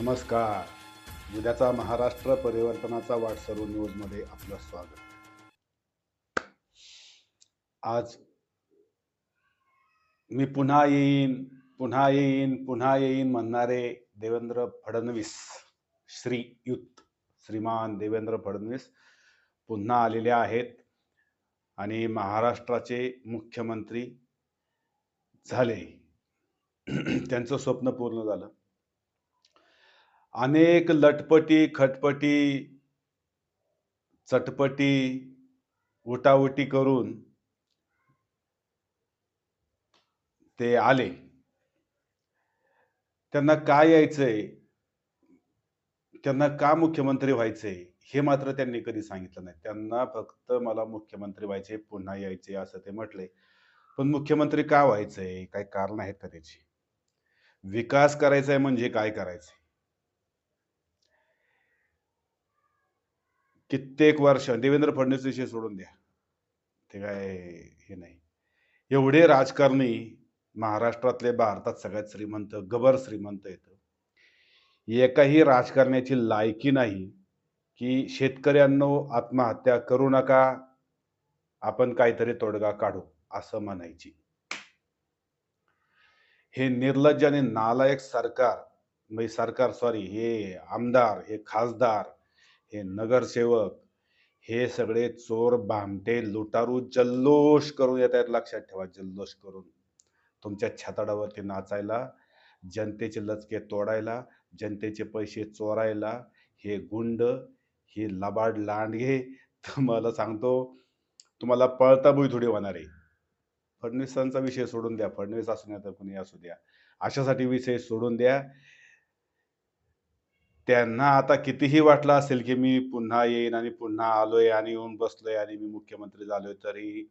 नमस्कार. उद्याचा महाराष्ट्र परिवर्तनाचा वाट सर्व न्यूजमध्ये आपलं स्वागत. आज मी पुन्हा येईन पुन्हा येईन पुन्हा येईन म्हणणारे देवेंद्र फडणवीस श्रीयुत श्रीमान देवेंद्र फडणवीस पुन्हा आलेले आहेत आणि महाराष्ट्राचे मुख्यमंत्री झाले. त्यांचं स्वप्न पूर्ण झालं. अनेक लटपटी खटपटी चटपटी उटाउटी करून ते आले. त्यांना काय यायचंय? त्यांना का मुख्यमंत्री व्हायचंय? हे मात्र त्यांनी कधी सांगितलं नाही. त्यांना फक्त मला मुख्यमंत्री व्हायचे पुन्हा यायचे असं ते म्हटले. पण मुख्यमंत्री का व्हायचंय? काय कारण आहेत का त्याची? विकास करायचा आहे म्हणजे काय करायचंय? कित्येक वर्ष. देवेंद्र फडणवीस विषय सोडून द्या. ते काय हे नाही. एवढे राजकारणी महाराष्ट्रातले भारतात सगळ्यात श्रीमंत गबर श्रीमंत येत एकाही राजकारण्याची लायकी नाही की शेतकऱ्यांनो आत्महत्या करू नका आपण काहीतरी तोडगा काढू असं म्हणायची. हे निर्लज्ज आणि नालायक सरकार म्हणजे सरकार सॉरी हे आमदार हे खासदार हे नगरसेवक हे सगळे चोर भामटे लुटारू जल्लोष करून येत आहेत लक्षात ठेवा जल्लोष करून. तुमच्या छताडावरती नाचायला जनतेचे लचके तोडायला जनतेचे पैसे चोरायला हे गुंड हे लबाड लांडगे तुम्हाला सांगतो तुम्हाला पळता बुई थोडी होणार. आहे फडणवीसांचा विषय सोडून द्या फडणवीस असू द्या तर कुणी असू द्या. अशासाठी विषय सोडून द्या. त्यांना आता कितीही वाटलं असेल की मी पुन्हा येईन आणि पुन्हा आलोय आणि येऊन बसलोय आणि मी मुख्यमंत्री झालोय तरी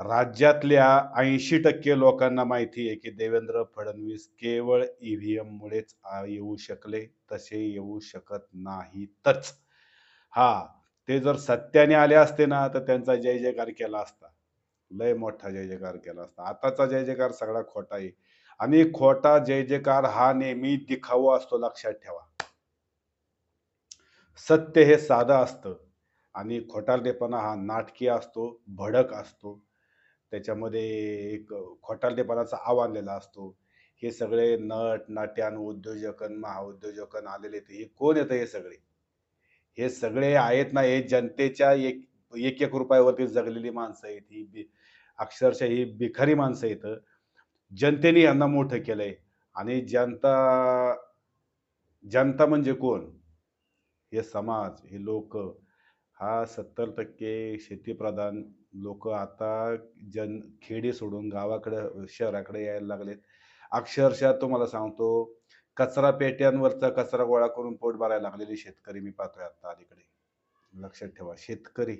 राज्यातल्या ऐंशी टक्के लोकांना माहिती आहे की देवेंद्र फडणवीस केवळ ईव्हीएम मुळेच येऊ शकले. तसे येऊ शकत नाहीतच. हा ते जर सत्याने आले असते ना तर त्यांचा जय जयकार केला असता. लय मोठा जय जयकार केला असता. आताचा जय जयकार सगळा खोटा आहे. आणि खोटा जय जयकार हा नेहमी दिखावा असतो लक्षात ठेवा. सत्य हे साधं असतं. आणि खोटारडेपणा हा नाटकी असतो भडक असतो. त्याच्यामध्ये एक खोटारडेपणाचा आव आणलेला असतो. हे सगळे नट नाट्यान उद्योजकन महाउद्योजकन आलेले ते हे कोण येतं हे सगळे? हे सगळे आहेत ना हे जनतेच्या एक एक एक रुपयावरती जगलेली माणसं आहेत. ही बी अक्षरशः ही भिकारी माणसं आहेत. जनतेने यांना मोठं केलंय. आणि जनता जनता म्हणजे कोण? हे समाज हे लोक हा सत्तर टक्के शेतीप्रधान लोक आता जन खेडे सोडून गावाकडे शहराकडे यायला लागलेत. अक्षरशः तुम्हाला सांगतो कचरा पेट्यांवरचा कचरा गोळा करून पोट भरायला लागलेले शेतकरी मी पाहतोय आता अलीकडे. लक्षात ठेवा शेतकरी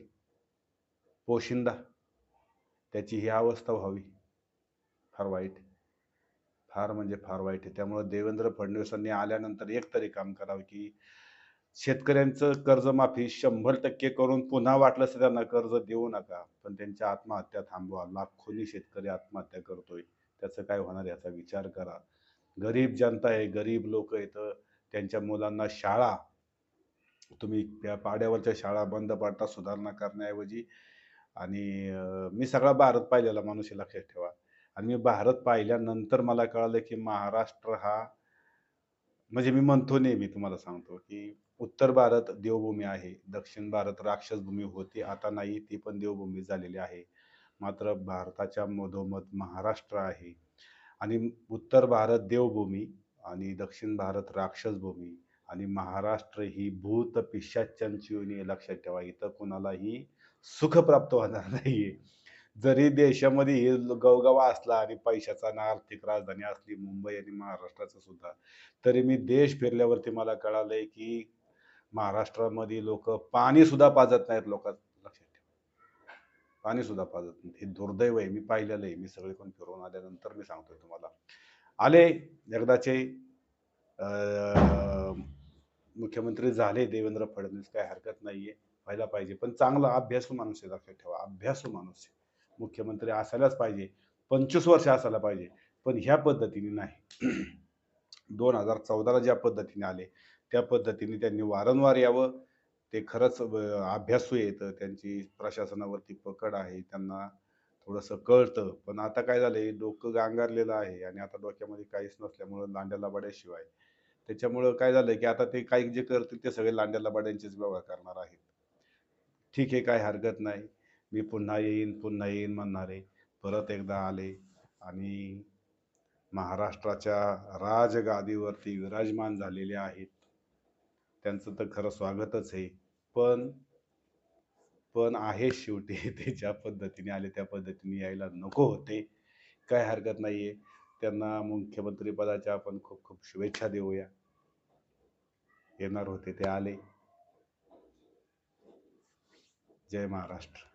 पोशिंदा त्याची ही अवस्था व्हावी. फार वाईट. फार म्हणजे फार वाईट आहे. त्यामुळे देवेंद्र फडणवीसांनी आल्यानंतर एक तरी काम करावं की शेतकऱ्यांचं कर्जमाफी शंभर टक्के करून पुन्हा वाटलं तर त्यांना कर्ज देऊ नका. पण त्यांच्या आत्महत्या थांबवा. लाखोनी शेतकरी आत्महत्या करतोय. त्याचं काय होणार याचा विचार करा. गरीब जनता आहे गरीब लोक येतं त्यांच्या मुलांना शाळा तुम्ही त्या पाड्यावरच्या शाळा बंद पाडता सुधारणा करण्याऐवजी. आणि मी सगळा भारत पाहिलेला माणूस लक्षात ठेवा. आणि मी भारत पाहिल्यानंतर मला कळालं की महाराष्ट्र हा म्हणजे मी म्हणतो नेहमी तुम्हाला सांगतो की उत्तर भारत देवभूमी आहे दक्षिण भारत राक्षसभूमी होती आता नाही ती पण देवभूमी झालेली आहे. मात्र भारताच्या मधोमध महाराष्ट्र आहे आणि उत्तर भारत देवभूमी आणि दक्षिण भारत राक्षसभूमी आणि महाराष्ट्र ही भूत पिशाच्यांची लक्षात ठेवा. इथं कुणालाही सुख प्राप्त होणार नाहीये. जरी देशामध्ये हे गवगवा असला आणि पैशाचा ना आर्थिक राजधानी असली मुंबई आणि महाराष्ट्राचं सुद्धा तरी मी देश फिरल्यावरती मला कळालंय की महाराष्ट्रामध्ये लोक पाणी सुद्धा पाजत नाहीत लोक लक्षात ठेवा. पाणी सुद्धा पाजत नाही हे दुर्दैव आहे. मी पाहिलेलं आहे. मी सगळीकडून फिरून आल्यानंतर मी सांगतोय तुम्हाला. आले एकदाचे मुख्यमंत्री झाले देवेंद्र फडणवीस. काही हरकत नाहीये. व्हायला पाहिजे. पण चांगला अभ्यासू माणूस आहे. लक्षात ठेवा. अभ्यासू माणूस आहे. मुख्यमंत्री असायलाच पाहिजे. पंचवीस वर्ष असायला पाहिजे. पण ह्या पद्धतीने नाही. दोन हजार चौदाला ज्या पद्धतीने आले त्या पद्धतीने त्यांनी वारंवार यावं. ते खरंच अभ्यासू येतं त्यांची प्रशासनावरती पकड आहे. त्यांना थोडंसं कळतं. पण आता काय झालंय? डोकं गांगारलेलं आहे. आणि आता डोक्यामध्ये काहीच नसल्यामुळं लांड्या लबाड्याशिवाय. त्याच्यामुळं काय झालंय की आता ते काही जे करतील ते सगळे लांड्या लबाड्यांचेच व्यवहार करणार आहेत. ठीक आहे काय हरकत नाही. मी पुन्हा येईन पुन्हा येईन म्हणणारे. परत एकदा आले आणि महाराष्ट्राच्या राजगादीवरती विराजमान झालेले आहेत. त्यांचं तर खरं स्वागतच आहे. पण पण आहे शेवटी ते ज्या पद्धतीने आले त्या पद्धतीने यायला नको होते. काय हरकत नाही आहे त्यांना मुख्यमंत्रीपदाच्या आपण खूप खूप शुभेच्छा देऊया. येणार होते ते आले. जय महाराष्ट्र.